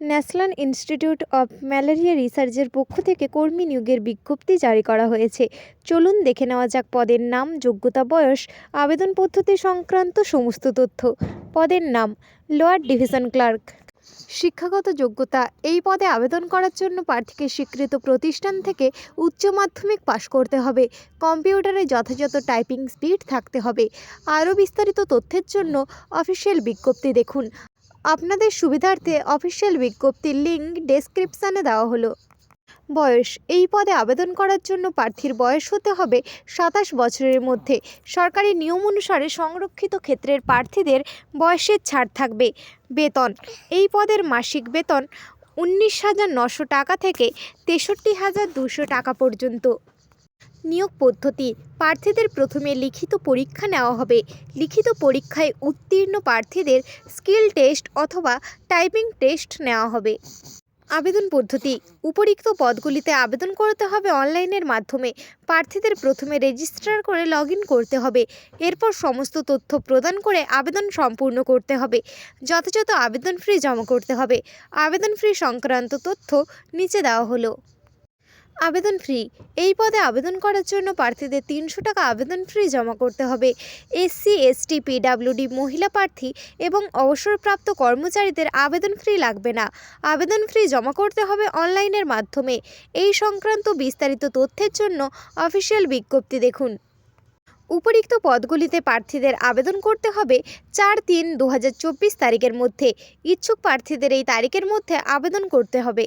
National institute of malaria রিসার্চের পক্ষ থেকে কর্মী নিয়োগের বিজ্ঞপ্তি জারি করা হয়েছে। চলুন দেখে নেওয়া যাক পদের নাম, যোগ্যতা, বয়স, আবেদন পদ্ধতি সংক্রান্ত সমস্ত তথ্য। পদের নাম, লোয়ার ডিভিশন ক্লার্ক। শিক্ষাগত যোগ্যতা, এই পদে আবেদন করার জন্য প্রার্থীকে স্বীকৃত প্রতিষ্ঠান থেকে উচ্চ মাধ্যমিক পাশ করতে হবে। কম্পিউটারে যথাযথ টাইপিং স্পিড থাকতে হবে। আরও বিস্তারিত তথ্যের জন্য অফিসিয়াল বিজ্ঞপ্তি দেখুন। আপনাদের সুবিধার্থে অফিসিয়াল বিজ্ঞপ্তির লিঙ্ক ডেসক্রিপশানে দেওয়া হলো। বয়স, এই পদে আবেদন করার জন্য প্রার্থীর বয়স হতে হবে সাতাশ বছরের মধ্যে। সরকারি নিয়ম অনুসারে সংরক্ষিত ক্ষেত্রের প্রার্থীদের বয়সের ছাড় থাকবে। বেতন, এই পদের মাসিক বেতন উনিশ হাজার নশো টাকা থেকে তেষট্টি হাজার দুশো টাকা পর্যন্ত। নিয়োগ পদ্ধতি। প্রার্থীদের প্রথমে লিখিত পরীক্ষা নেওয়া হবে। লিখিত পরীক্ষায় উত্তীর্ণ প্রার্থীদের স্কিল টেস্ট অথবা টাইপিং টেস্ট নেওয়া হবে। আবেদন পদ্ধতি। উপরিক্ত পদগুলিতে আবেদন করতে হবে অনলাইনের মাধ্যমে। প্রার্থীদের প্রথমে রেজিস্টার করে লগ করতে হবে। এরপর সমস্ত তথ্য প্রদান করে আবেদন সম্পূর্ণ করতে হবে। যথাযথ আবেদন ফ্রি জমা করতে হবে। আবেদন ফ্রি সংক্রান্ত তথ্য নিচে দেওয়া হলো। আবেদন ফ্রি এই পদে আবেদন করার জন্য প্রার্থীদের তিনশো টাকা আবেদন ফি জমা করতে হবে। এসসি, এসটি, পিডাব্লিউডি, মহিলা প্রার্থী এবং অবসরপ্রাপ্ত কর্মচারীদের আবেদন ফ্রি লাগবে না। আবেদন ফ্রি জমা করতে হবে অনলাইনের মাধ্যমে। এই সংক্রান্ত বিস্তারিত তথ্যের জন্য অফিসিয়াল বিজ্ঞপ্তি দেখুন। উপরিক্ত পদগুলিতে প্রার্থীদের আবেদন করতে হবে চার তিন দু তারিখের মধ্যে। ইচ্ছুক প্রার্থীদের এই তারিখের মধ্যে আবেদন করতে হবে।